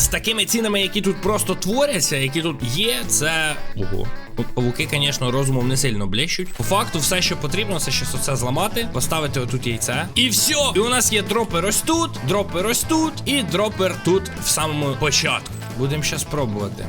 з такими цінами, які тут просто творяться, які тут є, це. Ого. Павуки, звісно, розумом не сильно блищуть. По факту, все, що потрібно, це щось оце зламати, поставити отут яйце. І все. І у нас є дропи ось тут, дропи ось тут, і дропер тут в самому початку. Будемо ще пробувати.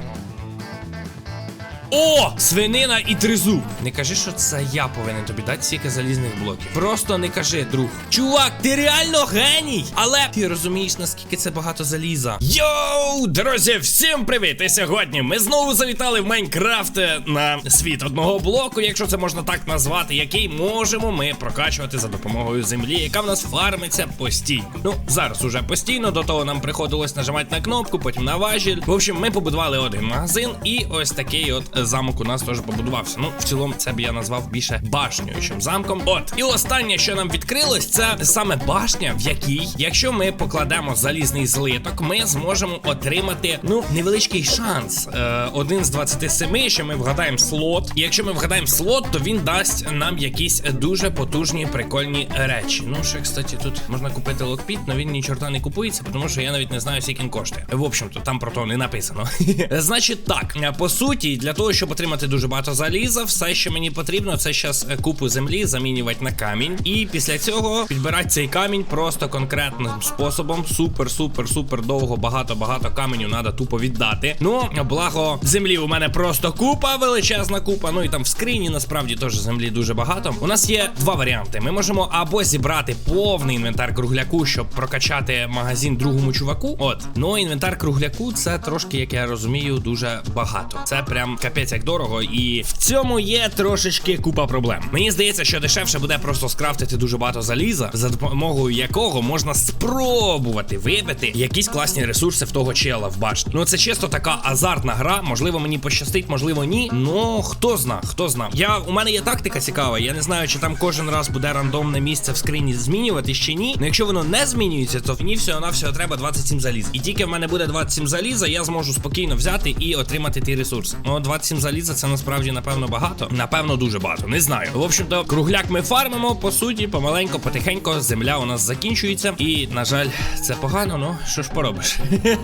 О! Свинина і тризуб. Не кажи, що це я повинен тобі дати стільки залізних блоків. Просто не кажи, друг. Чувак, ти реально геній! Але ти розумієш, наскільки це багато заліза. Йоу, друзі, всім привіт! І сьогодні ми знову завітали в Майнкрафт е, на світ одного блоку, якщо це можна так назвати, який можемо ми прокачувати за допомогою землі, яка в нас фармиться постійно. Ну, зараз уже постійно, до того нам приходилось нажимати на кнопку, потім на важіль. В общем, ми побудували один магазин, і ось такий от замок у нас теж побудувався. Ну, в цілому, це б я назвав більше башнею, чим замком. От, і останнє, що нам відкрилось, це саме башня, в якій, якщо ми покладемо залізний злиток, ми зможемо отримати ну невеличкий шанс. Е, один з 27, що ми вгадаємо слот. І якщо ми вгадаємо слот, то він дасть нам якісь дуже потужні прикольні речі. Ну, ще, кстати, тут можна купити локпіт, але він ні чорта не купується, тому що я навіть не знаю, скільки він коштує. В общем-то, там про то не написано. Значить, так, по суті, для того, щоб отримати дуже багато заліза, все, що мені потрібно, це зараз купу землі замінювати на камінь. І після цього підбирати цей камінь просто конкретним способом. Супер, супер, супер довго, багато-багато каменю треба тупо віддати. Ну, благо, землі у мене просто купа, величезна купа. Ну і там в скрині насправді теж землі дуже багато. У нас є два варіанти. Ми можемо або зібрати повний інвентар кругляку, щоб прокачати магазин другому чуваку. От, ну інвентар кругляку це трошки, як я розумію, дуже багато. Це прям капець як дорого, і в цьому є трошечки купа проблем. Мені здається, що дешевше буде просто скрафтити дуже багато заліза, за допомогою якого можна спробувати вибити якісь класні ресурси в того чела в башті. Ну це чисто така азартна гра. Можливо, мені пощастить, можливо, ні. Ну хто зна, хто зна. Я у мене є тактика цікава. Я не знаю, чи там кожен раз буде рандомне місце в скрині змінювати чи ні. Ну якщо воно не змінюється, то мені всього на всього треба 27 заліз. І тільки в мене буде 27 заліза, я зможу спокійно взяти і отримати ті ресурси. Ну 27 заліза це насправді напевно багато. Напевно, дуже багато. Не знаю. В общем-то, кругляк ми фармимо. По суті, помаленько, потихенько, земля у нас закінчується. І, на жаль, це погано, ну що ж поробиш.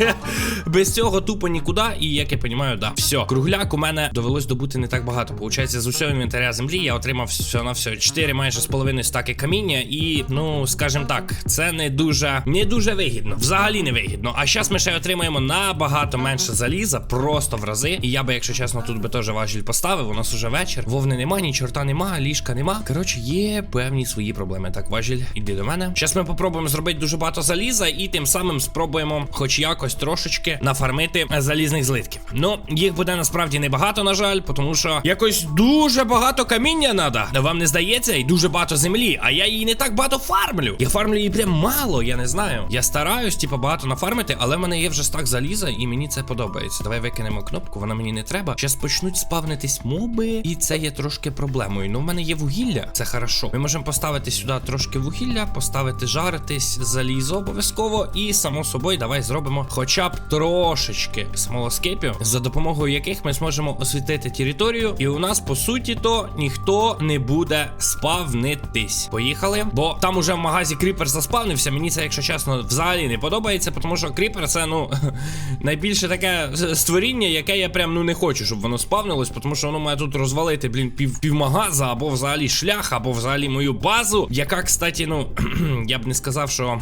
Без цього тупо нікуди. І як я розумію, да, все. Кругляк у мене довелось добути не так багато. Получається, з усього інвентаря землі я отримав все на все 4 майже з половиною стаки каміння. І, ну, скажімо так, це не дуже не дуже вигідно. Взагалі не вигідно. А зараз ми ще отримаємо набагато менше заліза, просто в рази. І я би, якщо чесно, тут би теж важіль поставив. У нас уже вечір. Вовни нема, ні чорта нема, ліжка нема. Коротше, є певні свої проблеми. Так, важіль, іди до мене. Зараз ми попробуємо зробити дуже багато заліза, і тим самим спробуємо, хоч якось трошечки, нафармити залізних злитків. Ну, їх буде насправді небагато, на жаль, тому що якось дуже багато каміння треба. Вам не здається, і дуже багато землі. А я її не так багато фармлю. Я фармлю її прям мало, я не знаю. Я стараюсь, типу, багато нафармити, але в мене є вже стак заліза, і мені це подобається. Давай викинемо кнопку, вона мені не треба. Зараз почнуть спавнитись моби, і це є трошки проблемою. Ну, в мене є вугілля, це хорошо. Ми можемо поставити сюди трошки вугілля, поставити жаритись залізо обов'язково. І само собою, давай зробимо хоча б трошечки смолоскипів, за допомогою яких ми зможемо освітити територію. І у нас, по суті, то ніхто не буде спавнитись. Поїхали. Бо там уже в магазі кріпер заспавнився. Мені це, якщо чесно, взагалі не подобається, тому що кріпер це, ну, найбільше таке створіння, яке я прям ну не хочу, щоб воно спавнилось, тому що воно має тут розвалити, блін, пів півмагаза, або взагалі шлях, або взагалі мою базу, яка, кстати, ну я б не сказав, що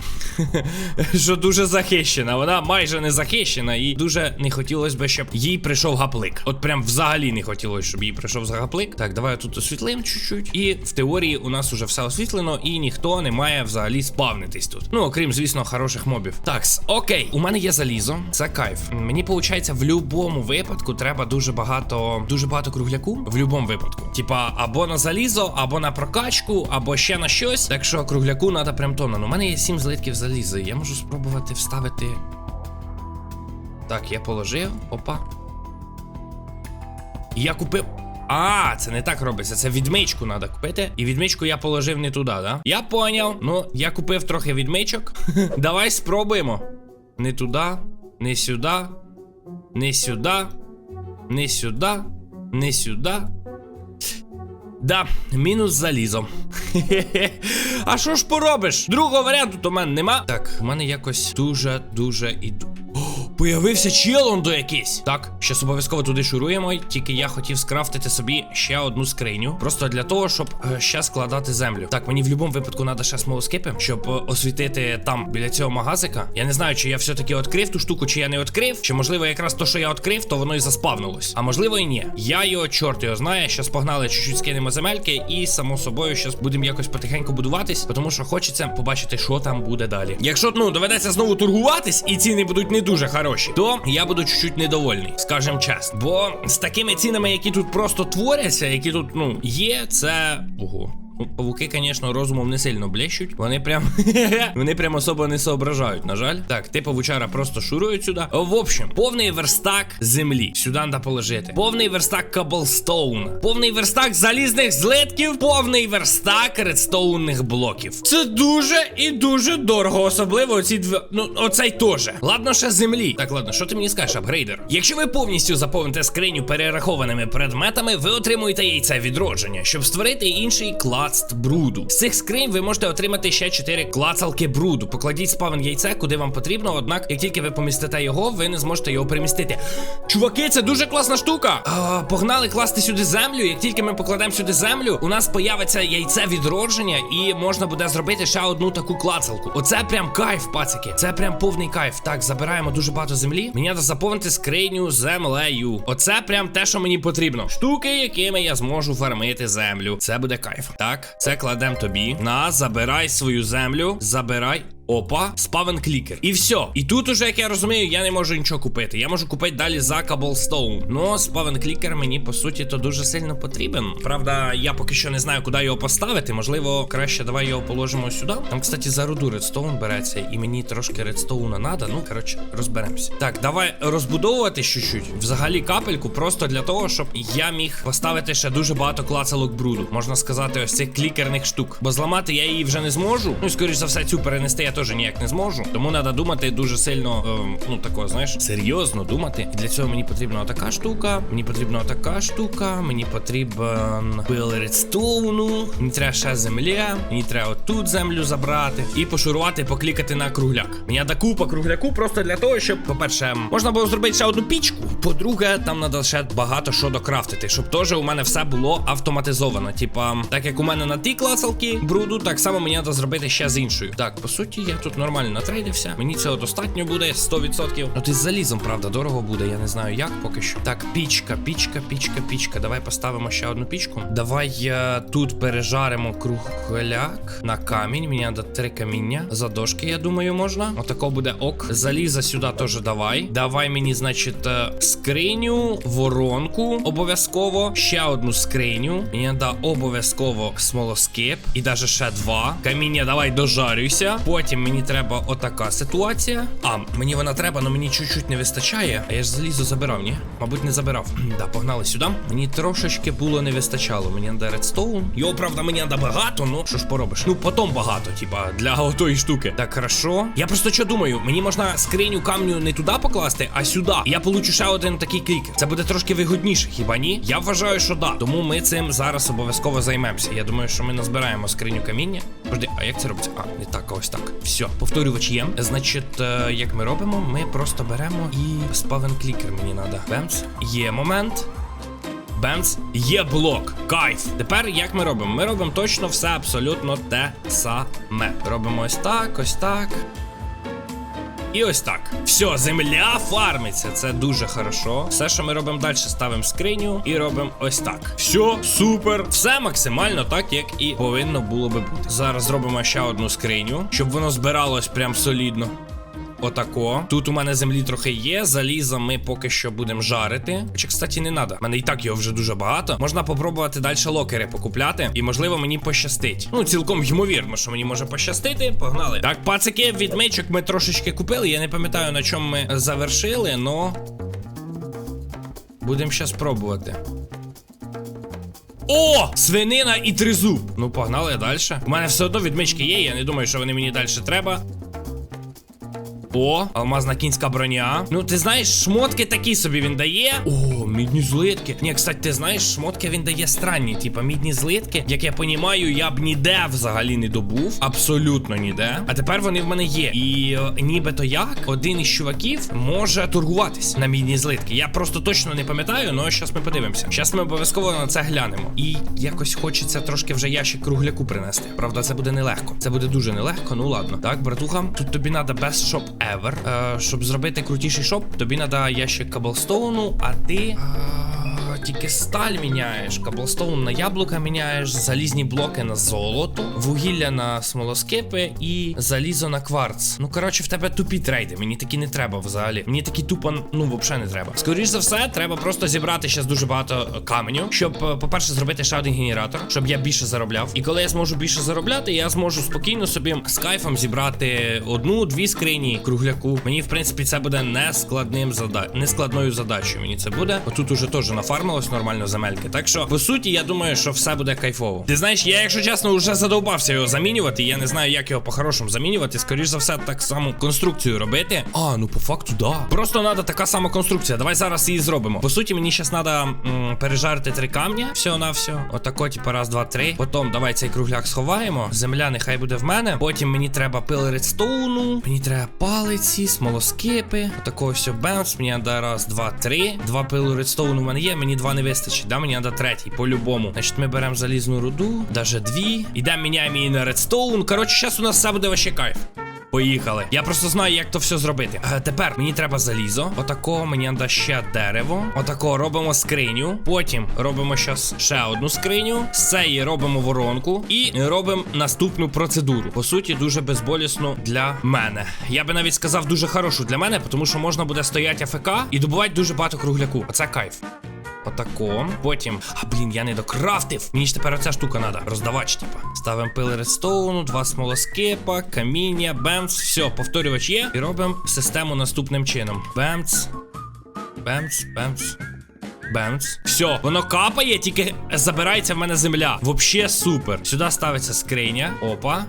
що дуже захищена. Вона майже не захищена, і дуже не хотілося б, щоб їй прийшов гаплик. От прям взагалі не хотілося, щоб їй прийшов гаплик. Так, давай тут освітлимо чуть-чуть. І в теорії у нас уже все освітлено, і ніхто не має взагалі спавнитись тут. Ну, окрім, звісно, хороших мобів. Так, окей, у мене є залізо, це кайф. Мені виходить, в будь-якому випадку треба дуже багато, дуже багато кругляку. В будь-якому випадку. Типа, або на залізо, або на прокачку, або ще на щось. Так що кругляку треба прям тонна. Ну, у мене є 7 злитків заліза. Я можу спробувати вставити. Так, я положив. Опа. Я купив. А, це не так робиться. Це відмичку треба купити. І відмичку я положив не туди, да? Я поняв. Ну, я купив трохи відмичок. Давай спробуємо. Не туди, не сюди, не сюди, не сюди, не сюди. Да, мінус залізо. А що ж поробиш? Другого варіанту то в мене нема. Так, в мене якось дуже-дуже іду. Появився челондо якийсь. Так, щас обов'язково туди шуруємо. Тільки я хотів скрафтити собі ще одну скриню. Просто для того, щоб е, ще складати землю. Так, мені в будь-якому випадку треба ще смолоскипи, щоб е, освітити там біля цього магазика. Я не знаю, чи я все-таки відкрив ту штуку, чи я не відкрив. Чи можливо якраз то, що я відкрив, то воно і заспавнилось. А можливо і ні. Я його, чорт його знає. Щас погнали чуть-чуть скинемо земельки, і само собою щас будемо якось потихеньку будуватись, тому що хочеться побачити, що там буде далі. Якщо ну доведеться знову торгуватись, і ціни будуть не дуже хороші, то я буду чуть-чуть недовольний, скажем чесно. Бо з такими цінами, які тут просто творяться, які тут ну є, це ого. Павуки, звісно, розумом не сильно блещуть. Вони прям вони прям особо не соображають, на жаль. Так, ти павучара просто шурують сюди. В общем, повний верстак землі. Сюди треба положити. Повний верстак каблстоун. Повний верстак залізних злитків. Повний верстак редстоунних блоків. Це дуже і дуже дорого. Особливо оці дві. Ну, оцей теж. Ладно, ще землі. Так, ладно, що ти мені скажеш, апгрейдер? Якщо ви повністю заповните скриню перерахованими предметами, ви отримуєте яйце відродження, щоб створити інший класт бруду. З цих скринь ви можете отримати ще 4 клацалки бруду. Покладіть спавен яйце, куди вам потрібно. Однак, як тільки ви помістите його, ви не зможете його перемістити. Чуваки, це дуже класна штука. А, погнали класти сюди землю. Як тільки ми покладемо сюди землю, у нас появиться яйце відродження, і можна буде зробити ще одну таку клацалку. Оце прям кайф, пацики. Це прям повний кайф. Так, забираємо дуже багато землі. Мені треба заповнити скриню землею. Оце прям те, що мені потрібно. Штуки, якими я зможу фармити землю. Це буде кайф. Так, це кладемо тобі. На, забирай свою землю. Забирай. Опа, спавен клікер. І все. І тут уже, як я розумію, я не можу нічого купити. Я можу купити далі за Cobblestone. Ну, спавен клікер мені по суті то дуже сильно потрібен. Правда, я поки що не знаю, куди його поставити. Можливо, краще давай його положимо сюди. Там, кстати, за руду редстоун береться, і мені трошки редстоуна надо. Ну, коротше, розберемося. Так, давай розбудовувати чуть-чуть. Взагалі капельку, просто для того, щоб я міг поставити ще дуже багато клацалок бруду. Можна сказати, ось цих клікерних штук. Бо зламати я її вже не зможу. Ну, і скоріш за все, цю перенести я теж ніяк не зможу. Тому треба думати дуже сильно, ем, ну такого, знаєш, серйозно думати. І для цього мені потрібна така штука. Мені потрібна така штука. Мені потрібен пил. Мені треба ще земля. Мені треба отут землю забрати і пошурувати, поклікати на кругляк. Мені треба купа кругляку просто для того, щоб, по-перше, можна було зробити ще одну пічку. По-друге, там треба ще багато що докрафтити, щоб теж у мене все було автоматизовано. Типа, так як у мене на ті клацалки бруду, так само мені треба зробити ще з іншою. Так, по суті, я тут нормально натрейдився. Мені цього достатньо буде 100%. Ну ти з залізом, правда, дорого буде. Я не знаю як поки що. Так, пічка, пічка, пічка, пічка. Давай поставимо ще одну пічку. Давай е, тут пережаримо кругляк на камінь. Мені треба три каміння. За дошки, я думаю, можна. Отако буде ок. Заліза сюди теж давай. Давай мені, значить, е, скриню, воронку. Обов'язково. Ще одну скриню. Мені треба обов'язково смолоскип. І навіть ще два. Каміння, давай дожарюйся. Потім мені треба отака ситуація. А, мені вона треба, але мені чуть-чуть не вистачає. А я ж залізо забирав, ні? Мабуть, не забирав. да, погнали сюди. Мені трошечки було не вистачало. Мені треба редстоун. Його, правда, мені треба багато, ну що ж поробиш? Ну, потім багато, типа, для отої штуки. Так, хорошо. Я просто що думаю, мені можна скриню камню не туди покласти, а сюди. Я получу ще один такий клікер. Це буде трошки вигодніше, хіба ні? Я вважаю, що да. Тому ми цим зараз обов'язково займемося. Я думаю, що ми назбираємо скриню каміння. Подожди, а як це робиться? А, не так, ось так. Все, повторювач є. Значить, е, як ми робимо, ми просто беремо і спавен клікер мені треба. Бемс. Є момент. Бемс, є блок. Кайф. Тепер як ми робимо? Ми робимо точно все абсолютно те саме. Робимо ось так, ось так. І ось так. Все, земля фармиться. Це дуже хорошо. Все, що ми робимо далі, ставимо скриню і робимо ось так. Все, супер. Все максимально так, як і повинно було би бути. Зараз зробимо ще одну скриню, щоб воно збиралось прям солідно. Отако. Тут у мене землі трохи є. Залізо ми поки що будемо жарити. Хоча, кстати, не треба. Мене і так його вже дуже багато. Можна попробувати далі локери покупляти. І, можливо, мені пощастить. Ну, цілком ймовірно, що мені може пощастити. Погнали. Так, пацики, відмичок ми трошечки купили. Я не пам'ятаю, на чому ми завершили, но. Будемо ще спробувати. О! Свинина і тризуб. Ну, погнали далі. У мене все одно відмички є. Я не думаю, що вони мені далі треба. О, алмазна кінська броня. Ну, ти знаєш, шмотки такі собі він дає. О, мідні злитки. Ні, кстати, ти знаєш, шмотки він дає странні. Типа мідні злитки, як я понімаю, я б ніде взагалі не добув. Абсолютно ніде. А тепер вони в мене є. І е, нібито як один із чуваків може торгуватись на мідні злитки. Я просто точно не пам'ятаю, але зараз ми подивимося. Зараз ми обов'язково на це глянемо. І якось хочеться трошки вже ящик кругляку принести. Правда, це буде нелегко. Це буде дуже нелегко. Ну ладно. Так, братуха, тут тобі треба best shop ever. Е, щоб зробити крутіший шоп, тобі треба ящик каблстоуну, а ти. Тільки сталь міняєш, каблстоун на яблука міняєш, залізні блоки на золото, вугілля на смолоскипи і залізо на кварц. Ну коротше, в тебе тупі трейди. Мені такі не треба взагалі. Мені такі тупо, ну взагалі не треба. Скоріш за все, треба просто зібрати зараз дуже багато е, каменю, щоб, е, по-перше, зробити ще один генератор, щоб я більше заробляв. І коли я зможу більше заробляти, я зможу спокійно собі з кайфом зібрати одну-дві скрині кругляку. Мені, в принципі, це буде не складним зада... не складною задачею. Мені це буде. Отут уже теж нафармилось нормально земельки. Так що, по суті, я думаю, що все буде кайфово. Ти знаєш, я, якщо чесно, вже задовбався його замінювати. Я не знаю, як його по-хорошому замінювати. Скоріш за все, так само конструкцію робити. А, ну по факту, да. Просто треба така сама конструкція. Давай зараз її зробимо. По суті, мені зараз треба пережарити три камня. Все на все. Отако, типу, раз, два, три. Потім давай цей кругляк сховаємо. Земля нехай буде в мене. Потім мені треба пил редстоуну. Мені треба палиці, смолоскипи. Отакого все бемс. Мені треба раз, два, три. Два пилу редстоуну в мене є. Мені два не вистачить. Да, мені треба третій, по-любому. Значить, ми беремо залізну руду, даже дві. Ідемо, міняємо її на редстоун. Коротше, зараз у нас все буде вообще кайф. Поїхали. Я просто знаю, як то все зробити. Е, тепер мені треба залізо. Отакого мені треба ще дерево. Отакого робимо скриню. Потім робимо щас ще одну скриню. З цієї робимо воронку і робимо наступну процедуру. По суті, дуже безболісно для мене. Я би навіть сказав дуже хорошу для мене, тому що можна буде стояти АФК і добувати дуже багато кругляку. Оце кайф. Отако. Потім. А блін, я не докрафтив. Мені ж тепер оця штука треба. Роздавач, типа. Ставимо пили редстоуну, два смолоскипа, каміння, бемц. Все, повторювач є. І робимо систему наступним чином. Бемц. Бемц, бемц. Бемц. Все, воно капає, тільки забирається в мене земля. Вообще супер. Сюди ставиться скриня. Опа.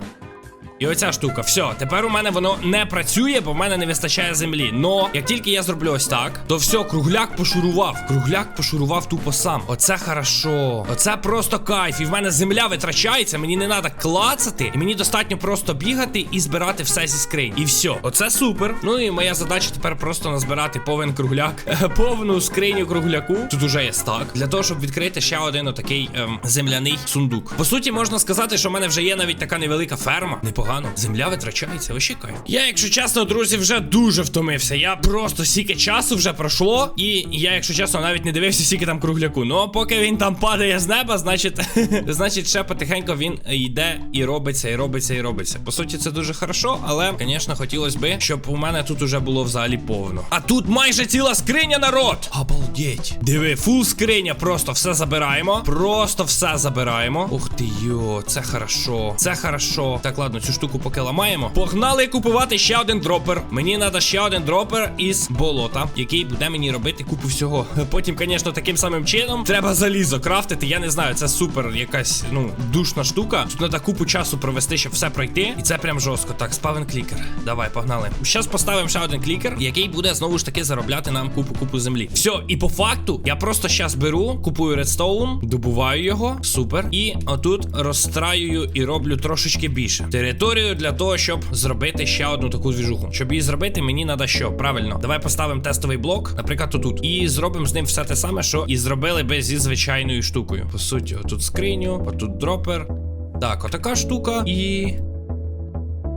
І оця штука, все, тепер у мене воно не працює, бо в мене не вистачає землі. Но як тільки я зроблю ось так, то все, кругляк пошурував. Кругляк пошурував тупо сам. Оце хорошо. Оце просто кайф. І в мене земля витрачається, мені не треба клацати, і мені достатньо просто бігати і збирати все зі скринь. І все, оце супер. Ну і моя задача тепер просто назбирати повен кругляк, повну скриню кругляку. Тут уже є стак. Для того, щоб відкрити ще один отакий ем, земляний сундук. По суті, можна сказати, що в мене вже є навіть така невелика ферма. Непогано. Земля витрачається, вообще кайф. Я, якщо чесно, друзі, вже дуже втомився. Я просто стільки часу вже пройшло, і я, якщо чесно, навіть не дивився, скільки там кругляку. Ну, поки він там падає з неба, значить, значить, ще потихеньку він йде і робиться, і робиться, і робиться. По суті, це дуже хорошо, але, звісно, хотілося би, щоб у мене тут уже було взагалі повно. А тут майже ціла скриня, народ! Обалдеть. Диви, фул скриня, просто все забираємо. Просто все забираємо. Ух ти йо, це хорошо. Це хорошо. Так, ладно, цю штуку поки ламаємо. Погнали купувати ще один дропер. Мені треба ще один дропер із болота, який буде мені робити купу всього. Потім, звісно, таким самим чином треба залізо крафтити. Я не знаю, це супер якась ну душна штука. Тут треба купу часу провести, щоб все пройти. І це прям жорстко. Так, спавен клікер. Давай, погнали. Зараз поставимо ще один клікер, який буде знову ж таки заробляти нам купу купу землі. Все, і по факту я просто зараз беру, купую редстоун, добуваю його. Супер. І отут розстраюю і роблю трошечки більше. Територію для того, щоб зробити ще одну таку звіжуху. Щоб її зробити, мені треба що? Правильно, давай поставимо тестовий блок, наприклад, отут. І зробимо з ним все те саме, що і зробили би зі звичайною штукою. По суті, отут скриню, отут дропер. Так, отака штука і.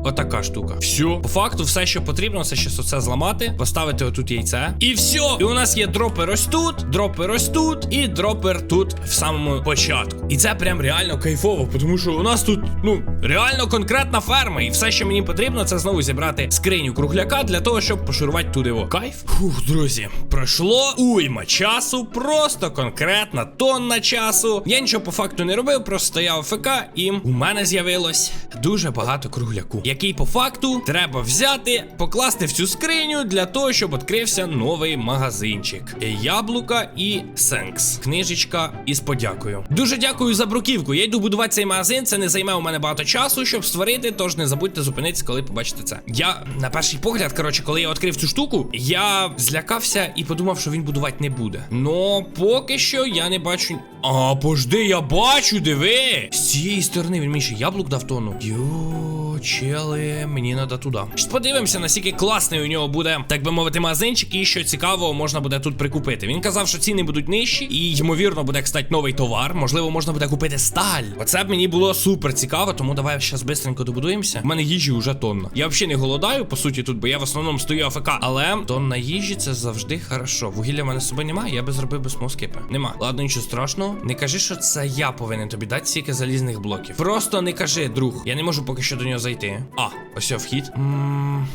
Отака штука. Все. По факту, все, що потрібно, це щось оце зламати, поставити отут яйце. І все. І у нас є дропер ось тут, дропер ось тут, і дропер тут в самому початку. І це прям реально кайфово, тому що у нас тут, ну, реально конкретна ферма. І все, що мені потрібно, це знову зібрати скриню кругляка для того, щоб пошурувати туди його. Кайф. Фух, друзі, пройшло уйма часу, просто конкретна тонна часу. Я нічого по факту не робив, просто стояв ФК, і у мене з'явилось дуже багато кругляку. Який по факту треба взяти, покласти в цю скриню для того, щоб відкрився новий магазинчик. Яблука і Сенкс. Книжечка із подякою. Дуже дякую за бруківку. Я йду будувати цей магазин. Це не займе у мене багато часу, щоб створити. Тож не забудьте зупинитися, коли побачите це. Я на перший погляд, коротше, коли я відкрив цю штуку, я злякався і подумав, що він будувати не буде. Но поки що я не бачу. А, пожди, я бачу, диви! З цієї сторони він мені яблук дав тону. Йо, чели, мені треба туди. Подивимося, наскільки класний у нього буде, так би мовити, магазинчик, і що цікавого можна буде тут прикупити. Він казав, що ціни будуть нижчі, і ймовірно буде кстати, новий товар. Можливо, можна буде купити сталь. Оце б мені було супер цікаво, тому давай зараз швидко добудуємося. У мене їжі вже тонна. Я взагалі не голодаю, по суті, тут, бо я в основному стою АФК. Але тонна їжі це завжди хорошо. Вугілля в мене з собою немає, я би зробив би смоскипи. Нема. Ладно, нічого страшного. Не кажи, що це я повинен тобі дати стільки залізних блоків. Просто не кажи, друг. Я не можу поки що до нього зайти. А, ось вхід.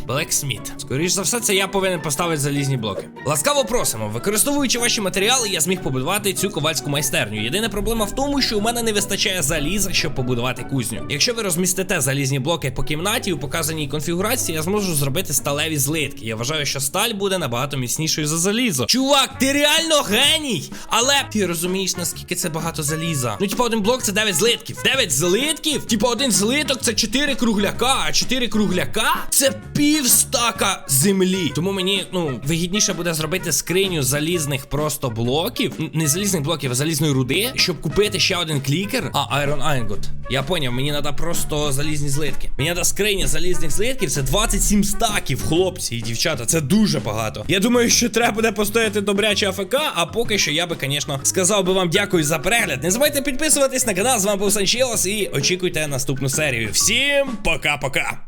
Blacksmith. Скоріш за все, це я повинен поставити залізні блоки. Ласкаво просимо. Використовуючи ваші матеріали, я зміг побудувати цю ковальську майстерню. Єдина проблема в тому, що у мене не вистачає заліза, щоб побудувати кузню. Якщо ви розмістите залізні блоки по кімнаті у показаній конфігурації, я зможу зробити сталеві злитки. Я вважаю, що сталь буде набагато міцнішою за залізо. Чувак, ти реально геній! Але ти розумієш, наскільки це багато заліза. Ну, типа, один блок це 9 злитків. 9 злитків? Типа, один злиток це 4 кругляка, а 4 кругляка це пів стака землі. Тому мені, ну, вигідніше буде зробити скриню залізних просто блоків. Не залізних блоків, а залізної руди, щоб купити ще один клікер. А, Iron Ingot. Я поняв, мені треба просто залізні злитки. Мені треба скриня залізних злитків. Це 27 стаків, хлопці і дівчата. Це дуже багато. Я думаю, що треба буде постояти добряче АФК, а поки що я би, звісно, сказав би вам дякую за перегляд. Не забувайте підписуватись на канал. З вами був Санчелос і очікуйте наступну серію. Всім пока-пока пока!